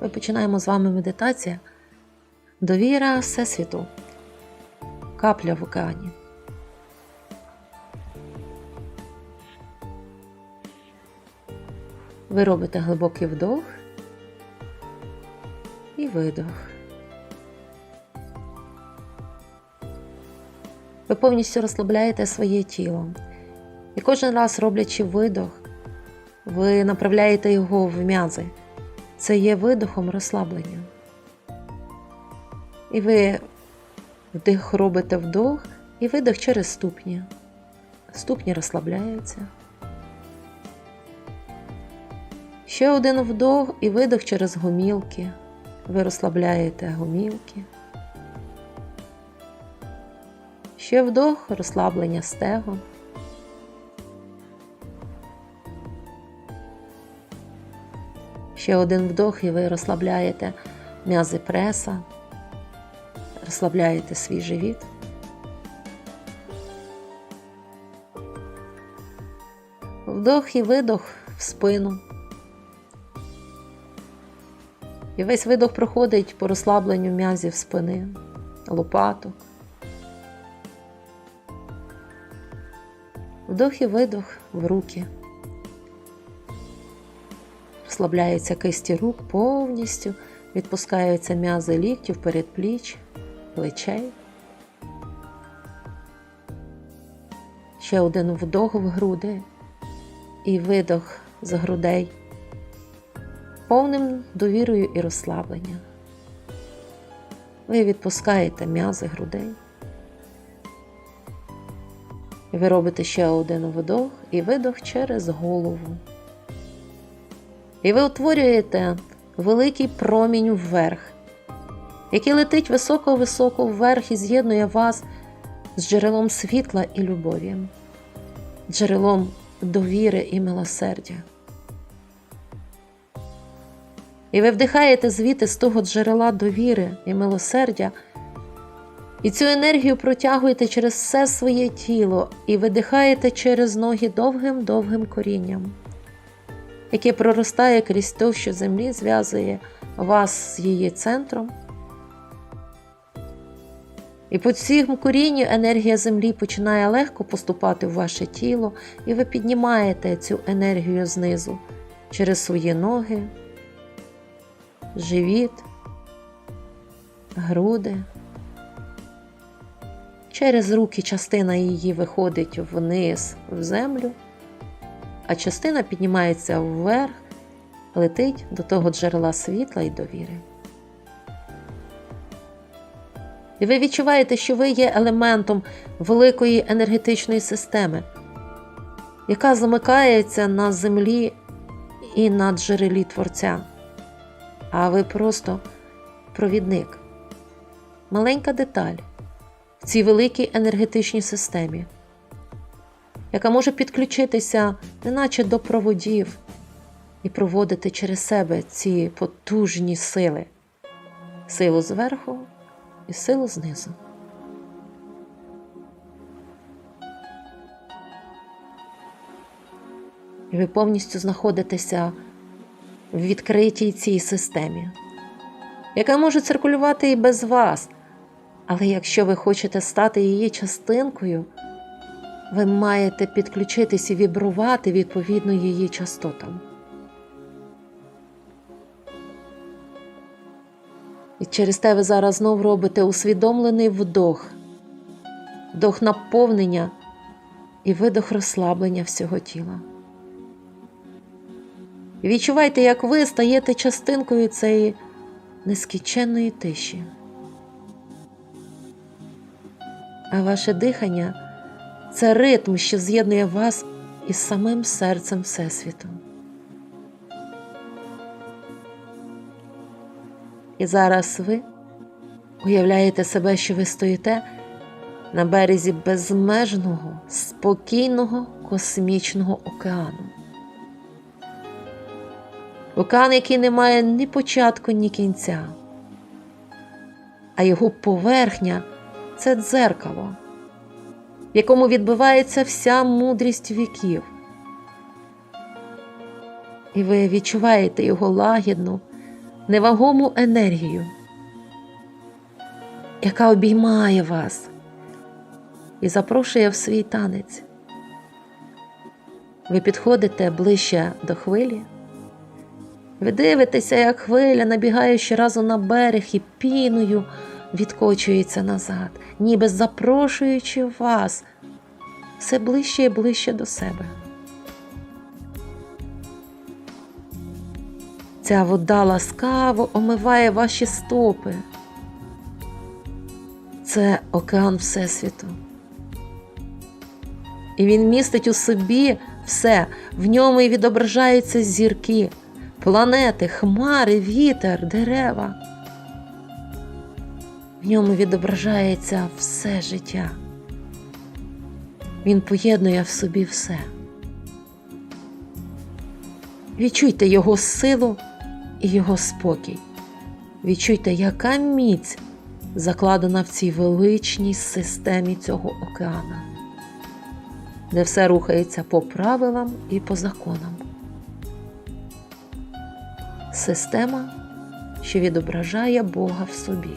ми починаємо з вами медитація. Довіра Всесвіту. Капля в океані. Ви робите глибокий вдох і видох. Ви повністю розслабляєте своє тіло. І кожен раз, роблячи видох, ви направляєте його в м'язи. Це є видохом розслаблення. І ви вдих робите вдох і видох через ступні. Ступні розслабляються. Ще один вдох і видох через гомілки. Ви розслабляєте гомілки. Ще вдох, розслаблення стегон. Ще один вдох, і ви розслабляєте м'язи преса, розслабляєте свій живіт. Вдох і видох в спину. І весь видох проходить по розслабленню м'язів спини, лопаток. Вдох і видох в руки. Розслабляються кисті рук повністю, відпускаються м'язи ліктів, передпліч, плечей. Ще один вдох в груди і видох з грудей, повним довірою і розслабленням. Ви відпускаєте м'язи грудей. Ви робите ще один вдох і видох через голову. І ви утворюєте великий промінь вверх, який летить високо-високо вверх і з'єднує вас з джерелом світла і любові, джерелом довіри і милосердя. І ви вдихаєте звідти з того джерела довіри і милосердя, і цю енергію протягуєте через все своє тіло і видихаєте через ноги довгим-довгим корінням яке проростає крізь товщу землі, зв'язує вас з її центром. І по цьому корінню енергія землі починає легко поступати в ваше тіло, і ви піднімаєте цю енергію знизу через свої ноги, живіт, груди. Через руки частина її виходить вниз в землю а частина піднімається вверх, летить до того джерела світла і довіри. І ви відчуваєте, що ви є елементом великої енергетичної системи, яка замикається на землі і на джерелі Творця. А ви просто провідник, маленька деталь в цій великій енергетичній системі яка може підключитися, неначе до проводів, і проводити через себе ці потужні сили, силу зверху і силу знизу. І ви повністю знаходитеся в відкритій цій системі, яка може циркулювати і без вас. Але якщо ви хочете стати її частинкою, ви маєте підключитись і вібрувати відповідно її частотам. І через те ви зараз знов робите усвідомлений вдох, вдох наповнення і видох розслаблення всього тіла. І відчувайте, як ви стаєте частинкою цієї нескінченної тиші. А ваше дихання це ритм, що з'єднує вас із самим серцем Всесвіту. І зараз ви уявляєте себе, що ви стоїте на березі безмежного, спокійного космічного океану. Океан, який не має ні початку, ні кінця, а його поверхня це дзеркало якому відбивається вся мудрість віків. І ви відчуваєте його лагідну, невагому енергію, яка обіймає вас і запрошує в свій танець. Ви підходите ближче до хвилі. Ви дивитеся, як хвиля набігає щоразу на берег і піною відкочується назад, ніби запрошуючи вас все ближче і ближче до себе. Ця вода ласкаво омиває ваші стопи. Це океан Всесвіту. І він містить у собі все, в ньому і відображаються зірки, планети, хмари, вітер, дерева. В ньому відображається все життя. Він поєднує в собі все. Відчуйте його силу і його спокій. Відчуйте, яка міць закладена в цій величній системі цього океана, де все рухається по правилам і по законам. Система, що відображає Бога в собі,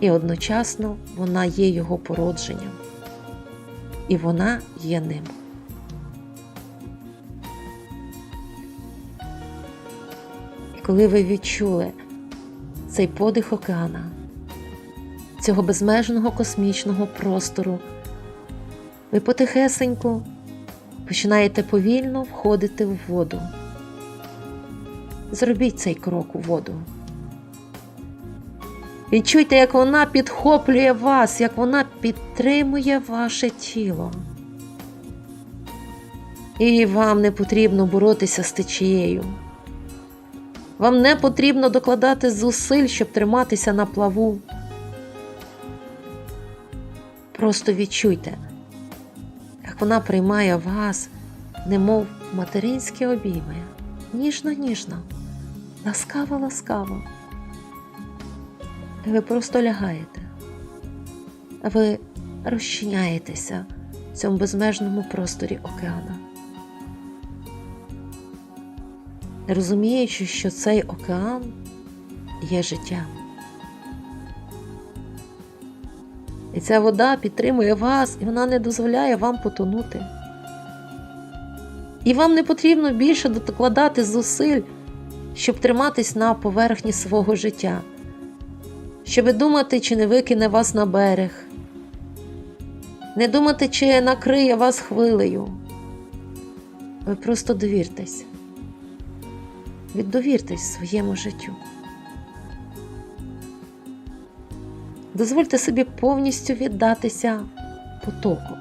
і одночасно вона є Його породженням, і вона є ним. І коли ви відчули цей подих океана, цього безмежного космічного простору, ви потихесеньку починаєте повільно входити в воду. Зробіть цей крок у воду. Відчуйте, як вона підхоплює вас, як вона підтримує ваше тіло. І вам не потрібно боротися з течією. Вам не потрібно докладати зусиль, щоб триматися на плаву. Просто відчуйте, як вона приймає вас, немов материнські обійми, ніжно-ніжно, ласкаво-ласкаво. Ви просто лягаєте, ви розчиняєтеся в цьому безмежному просторі океана. розуміючи, що цей океан є життям. І ця вода підтримує вас, і вона не дозволяє вам потонути. І вам не потрібно більше докладати зусиль, щоб триматись на поверхні свого життя, щоб думати, чи не викине вас на берег, не думати, чи накриє вас хвилею. Ви просто довіртесь. Віддовіртесь своєму життю. Дозвольте собі повністю віддатися потоку,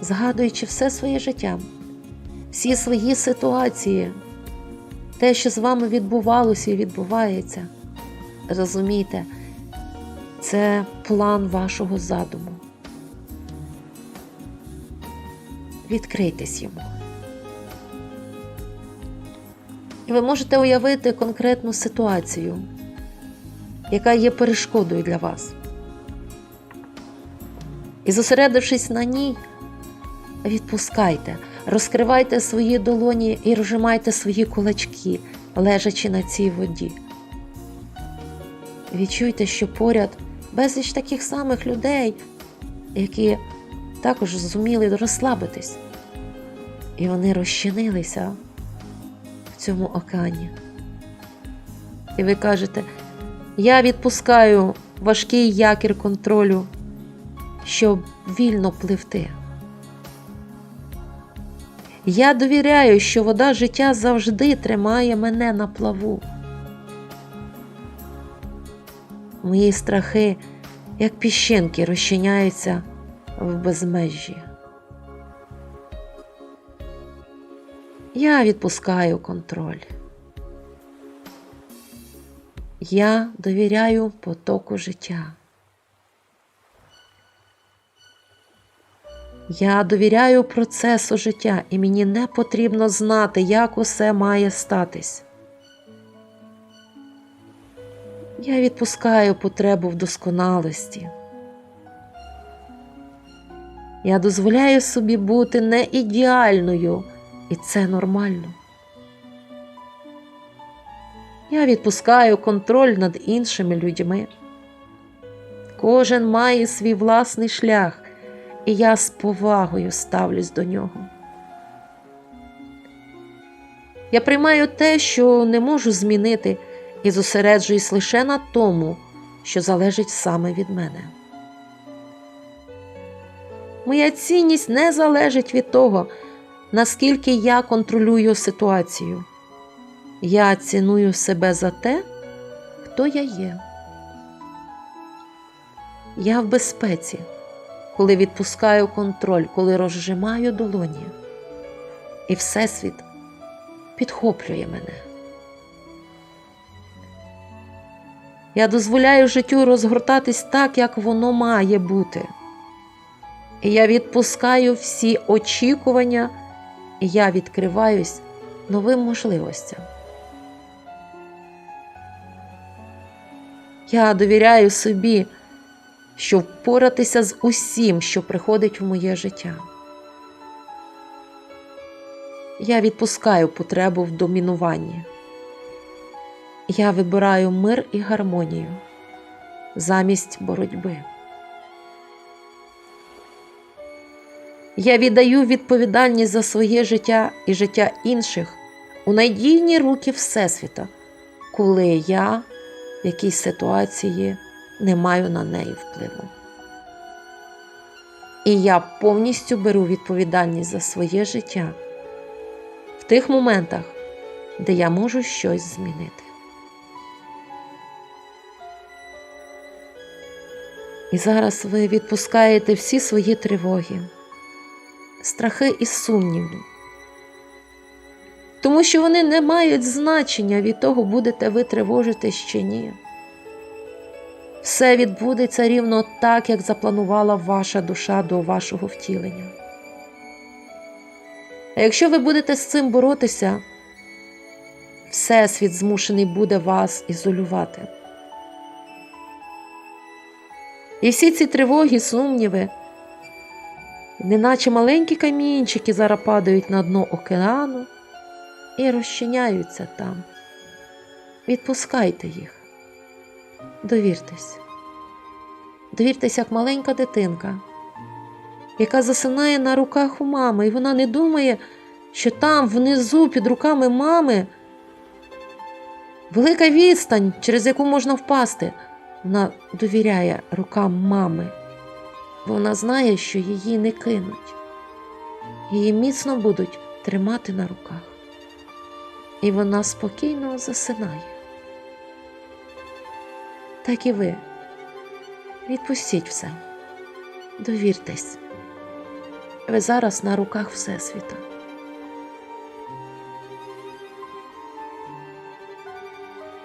згадуючи все своє життя, всі свої ситуації, те, що з вами відбувалося і відбувається. Розумійте, це план вашого задуму. Відкрийтесь йому. І ви можете уявити конкретну ситуацію, яка є перешкодою для вас. І зосередившись на ній, відпускайте, розкривайте свої долоні і розжимайте свої кулачки, лежачи на цій воді. Відчуйте, що поряд безліч таких самих людей, які також зуміли розслабитись, і вони розчинилися в цьому океані. І ви кажете, я відпускаю важкий якір контролю, щоб вільно пливти. Я довіряю, що вода життя завжди тримає мене на плаву. Мої страхи, як піщинки, розчиняються в безмежжі. Я відпускаю контроль. Я довіряю потоку життя. Я довіряю процесу життя, і мені не потрібно знати, як усе має статись. Я відпускаю потребу в досконалості. Я дозволяю собі бути не ідеальною, і це нормально. Я відпускаю контроль над іншими людьми. Кожен має свій власний шлях, і я з повагою ставлюсь до нього. Я приймаю те, що не можу змінити, і зосереджуюсь лише на тому, що залежить саме від мене. Моя цінність не залежить від того, наскільки я контролюю ситуацію. Я ціную себе за те, хто я є. Я в безпеці, коли відпускаю контроль, коли розжимаю долоні. І Всесвіт підхоплює мене. Я дозволяю життю розгортатись так, як воно має бути. І я відпускаю всі очікування, і я відкриваюсь новим можливостям. Я довіряю собі, що впоратися з усім, що приходить в моє життя. Я відпускаю потребу в домінуванні. Я вибираю мир і гармонію замість боротьби. Я віддаю відповідальність за своє життя і життя інших у надійні руки Всесвіта, коли я в якійсь ситуації не маю на неї впливу. І я повністю беру відповідальність за своє життя в тих моментах, де я можу щось змінити. І зараз ви відпускаєте всі свої тривоги, страхи і сумніви, тому що вони не мають значення від того, будете ви тривожитись чи ні. Все відбудеться рівно так, як запланувала ваша душа до вашого втілення. А якщо ви будете з цим боротися, Всесвіт змушений буде вас ізолювати. І всі ці тривоги, сумніви, неначе маленькі камінчики зараз падають на дно океану і розчиняються там. Відпускайте їх, довіртесь, довіртесь, як маленька дитинка, яка засинає на руках у мами, і вона не думає, що там внизу під руками мами велика відстань, через яку можна впасти. Вона довіряє рукам мами, бо вона знає, що її не кинуть, її міцно будуть тримати на руках, і вона спокійно засинає. Так і ви відпустіть все, довіртесь, ви зараз на руках Всесвіта.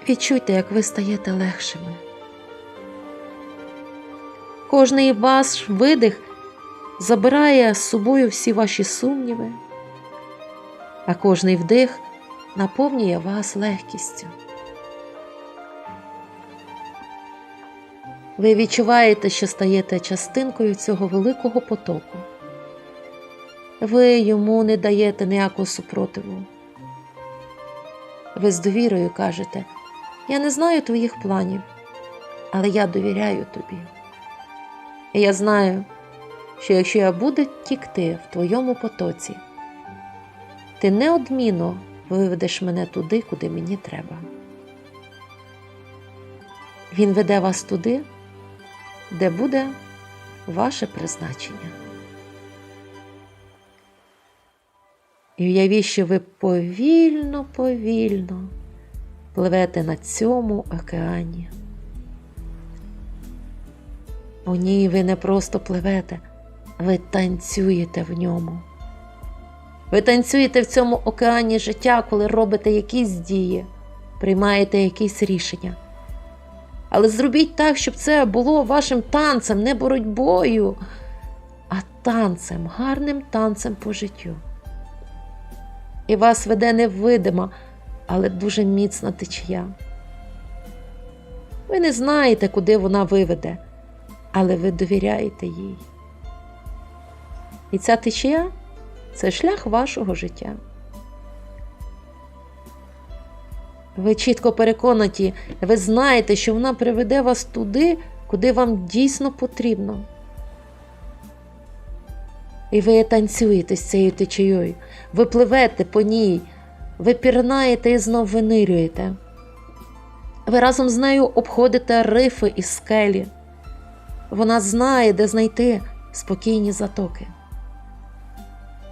Відчуйте, як ви стаєте легшими. Кожний ваш видих забирає з собою всі ваші сумніви, а кожний вдих наповнює вас легкістю. Ви відчуваєте, що стаєте частинкою цього великого потоку. Ви йому не даєте ніякого супротиву. Ви з довірою кажете, я не знаю твоїх планів, але я довіряю тобі. І я знаю, що якщо я буду тікти в твоєму потоці, ти неодмінно виведеш мене туди, куди мені треба. Він веде вас туди, де буде ваше призначення. І уявіть, що ви повільно, повільно пливете на цьому океані. У ній ви не просто пливете, ви танцюєте в ньому. Ви танцюєте в цьому океані життя, коли робите якісь дії, приймаєте якісь рішення. Але зробіть так, щоб це було вашим танцем, не боротьбою, а танцем, гарним танцем по життю. І вас веде невидима, але дуже міцна течія. Ви не знаєте, куди вона виведе але ви довіряєте їй. І ця течія це шлях вашого життя. Ви чітко переконаті, ви знаєте, що вона приведе вас туди, куди вам дійсно потрібно. І ви танцюєте з цією течією, ви пливете по ній, ви пірнаєте і знов винирюєте. Ви разом з нею обходите рифи і скелі. Вона знає, де знайти спокійні затоки.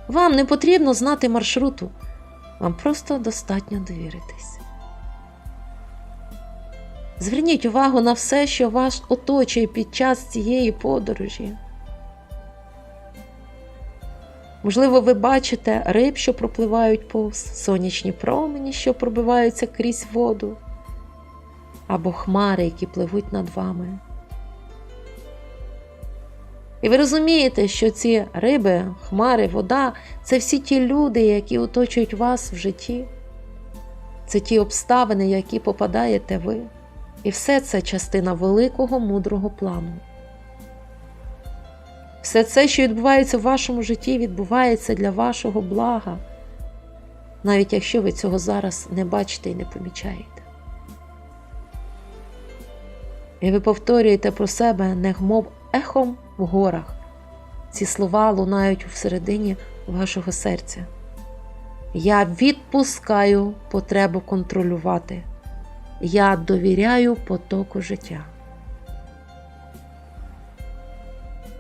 Вам не потрібно знати маршруту, вам просто достатньо довіритись. Зверніть увагу на все, що вас оточує під час цієї подорожі. Можливо, ви бачите риб, що пропливають повз, сонячні промені, що пробиваються крізь воду, або хмари, які пливуть над вами. І ви розумієте, що ці риби, хмари, вода це всі ті люди, які оточують вас в житті. Це ті обставини, які попадаєте ви. І все це частина великого мудрого плану. Все це, що відбувається в вашому житті, відбувається для вашого блага, навіть якщо ви цього зараз не бачите і не помічаєте. І ви повторюєте про себе негмов ехом в горах. Ці слова лунають всередині вашого серця. Я відпускаю потребу контролювати. Я довіряю потоку життя.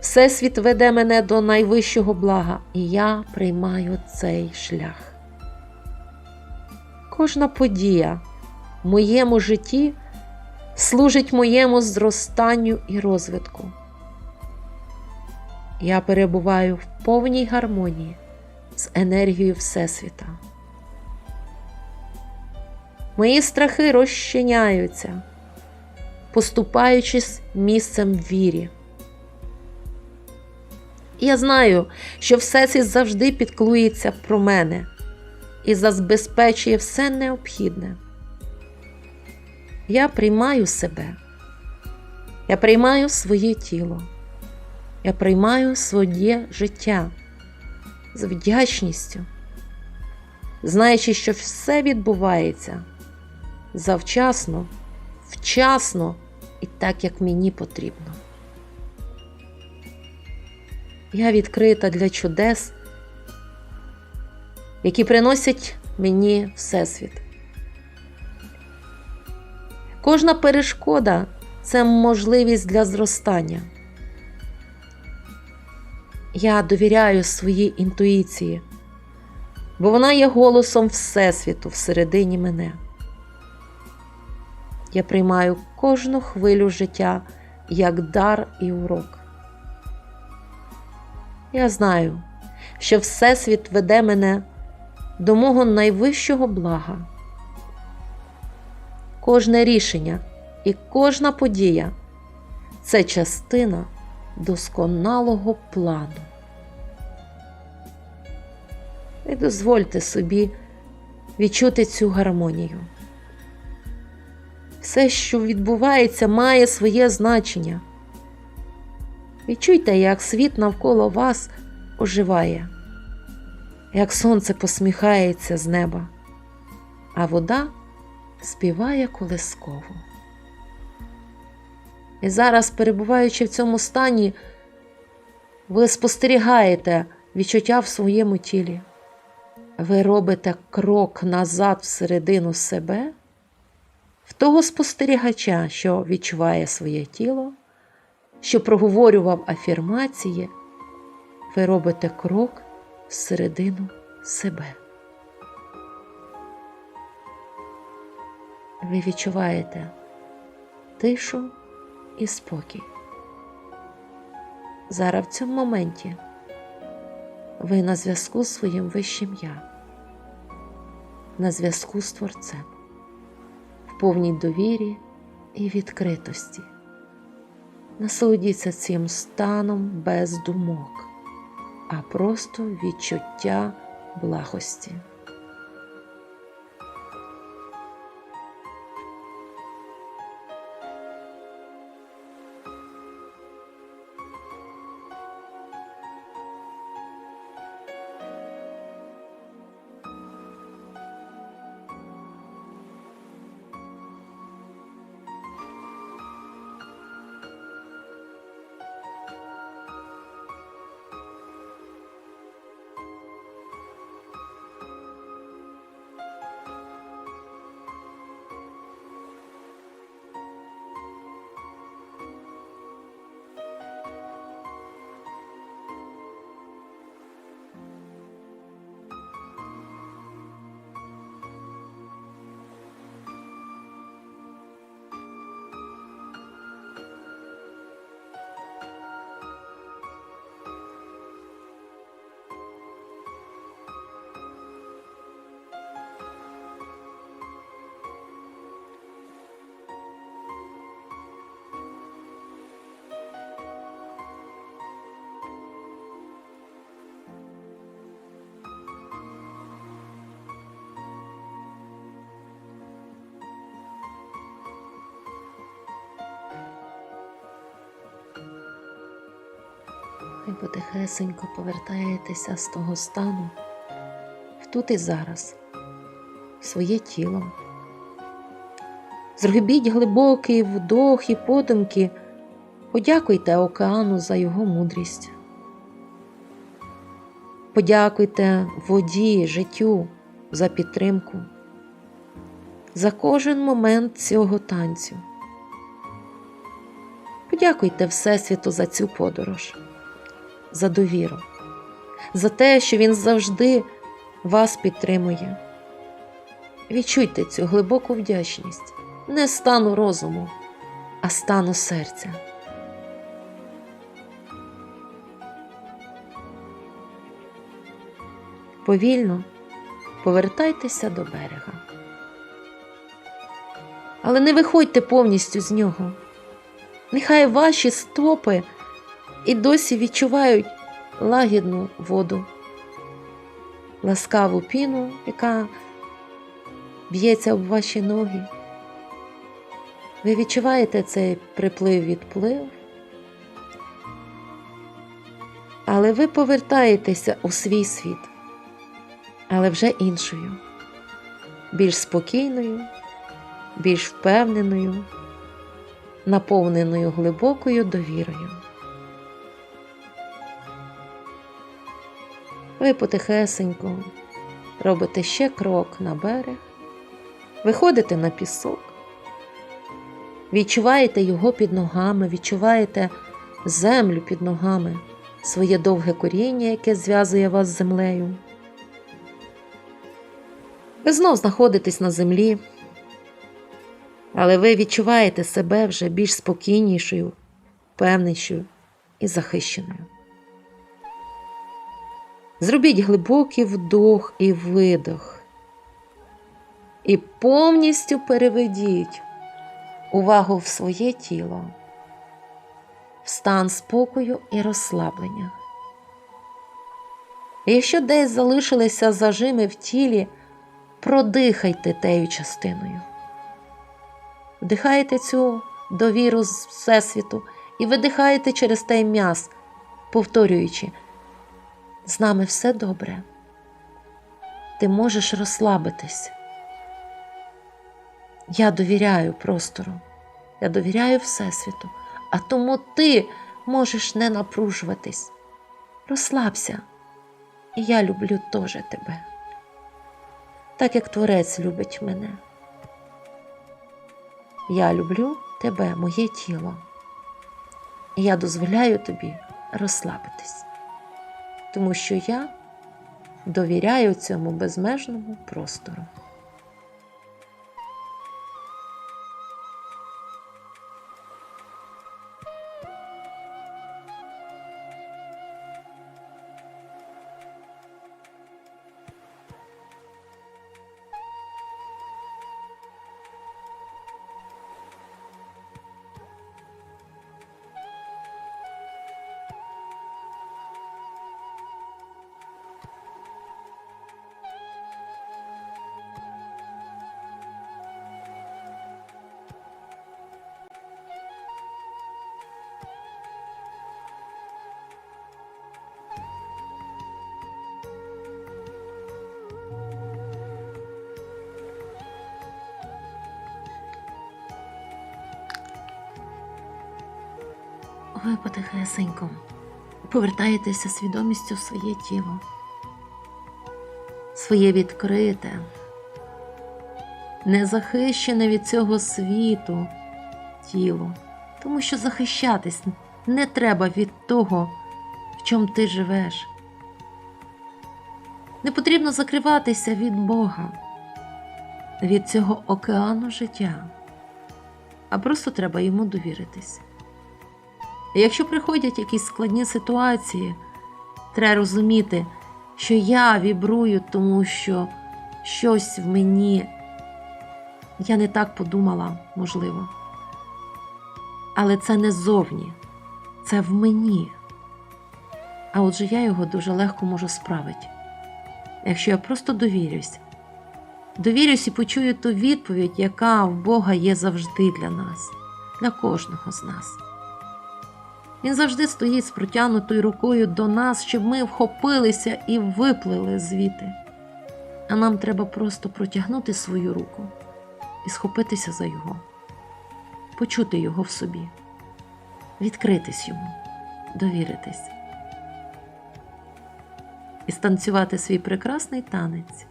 Всесвіт веде мене до найвищого блага, і я приймаю цей шлях. Кожна подія в моєму житті служить моєму зростанню і розвитку. Я перебуваю в повній гармонії з енергією Всесвіта. Мої страхи розчиняються, поступаючись місцем вірі. Я знаю, що Всесвіт завжди підклується про мене і забезпечує все необхідне. Я приймаю себе, я приймаю своє тіло, я приймаю своє життя з вдячністю, знаючи, що все відбувається завчасно, вчасно і так, як мені потрібно. Я відкрита для чудес, які приносять мені Всесвіт. Кожна перешкода це можливість для зростання. Я довіряю своїй інтуїції, бо вона є голосом Всесвіту всередині мене. Я приймаю кожну хвилю життя як дар і урок. Я знаю, що Всесвіт веде мене до мого найвищого блага. Кожне рішення і кожна подія це частина досконалого плану. І дозвольте собі відчути цю гармонію. Все, що відбувається, має своє значення. Відчуйте, як світ навколо вас оживає, як сонце посміхається з неба, а вода співає колисково. І зараз, перебуваючи в цьому стані, ви спостерігаєте відчуття в своєму тілі. Ви робите крок назад всередину себе, того спостерігача, що відчуває своє тіло що проговорював афірмації, ви робите крок всередину себе. Ви відчуваєте тишу і спокій. Зараз в цьому моменті ви на зв'язку з своїм вищим я, на зв'язку з Творцем, повній довірі і відкритості. Насолодіться цим станом без думок, а просто відчуття благості. Ви потихесенько повертаєтеся з того стану в тут і зараз, в своє тіло. Зробіть глибокий вдох і подумки, подякуйте океану за його мудрість. Подякуйте воді, життю за підтримку, за кожен момент цього танцю. Подякуйте Всесвіту за цю подорож, за довіру, за те, що він завжди вас підтримує. Відчуйте цю глибоку вдячність не стану розуму, а стану серця. Повільно повертайтеся до берега. Але не виходьте повністю з нього. Нехай ваші стопи і досі відчувають лагідну воду, ласкаву піну, яка б'ється об ваші ноги. Ви відчуваєте цей приплив відплив, але ви повертаєтеся у свій світ, але вже іншою, більш спокійною, більш впевненою, наповненою глибокою довірою. Ви потихесенько робите ще крок на берег, виходите на пісок. Відчуваєте його під ногами, відчуваєте землю під ногами, своє довге коріння, яке зв'язує вас з землею. Ви знов знаходитесь на землі, але ви відчуваєте себе вже більш спокійнішою, певнішою і захищеною. Зробіть глибокий вдох і видох, і повністю переведіть увагу в своє тіло, в стан спокою і розслаблення. І якщо десь залишилися зажими в тілі, продихайте тею частиною. Вдихайте цю довіру з Всесвіту і видихаєте через той м'яз, повторюючи, з нами все добре. Ти можеш розслабитись. Я довіряю простору, я довіряю Всесвіту, а тому ти можеш не напружуватись. Розслабся, і я люблю теж тебе, так як Творець любить мене. Я люблю тебе, моє тіло, і я дозволяю тобі розслабитись, тому що я довіряю цьому безмежному простору. Ви потихесенько повертаєтеся свідомістю в своє тіло, своє відкрите, незахищене від цього світу тіло, тому що захищатись не треба від того, в чому ти живеш. Не потрібно закриватися від Бога, від цього океану життя, а просто треба йому довіритись. Якщо приходять якісь складні ситуації, треба розуміти, що я вібрую, тому що щось в мені я не так подумала, можливо. Але це не зовні, це в мені. А отже, я його дуже легко можу справити. Якщо я просто довірюсь, довірюсь і почую ту відповідь, яка в Бога є завжди для нас, для кожного з нас. Він завжди стоїть з протягнутою рукою до нас, щоб ми вхопилися і виплили звідти. А нам треба просто протягнути свою руку і схопитися за його, почути його в собі, відкритись йому, довіритись і станцювати свій прекрасний танець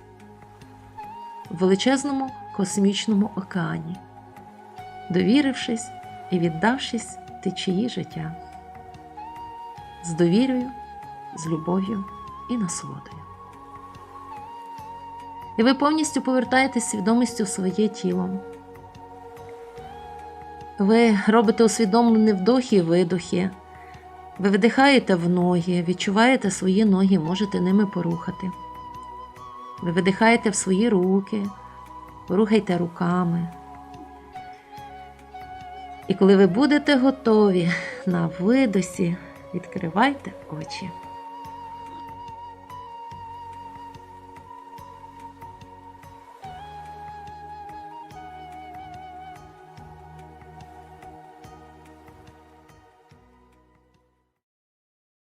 в величезному космічному океані, довірившись і віддавшись течії життя з довірою, з любов'ю і насолодою. І ви повністю повертаєтесь свідомістю в своє тіло. Ви робите усвідомлені вдохи і видохи. Ви видихаєте в ноги, відчуваєте свої ноги, можете ними порухати. Ви видихаєте в свої руки, рухайте руками. І коли ви будете готові на видосі, відкривайте очі.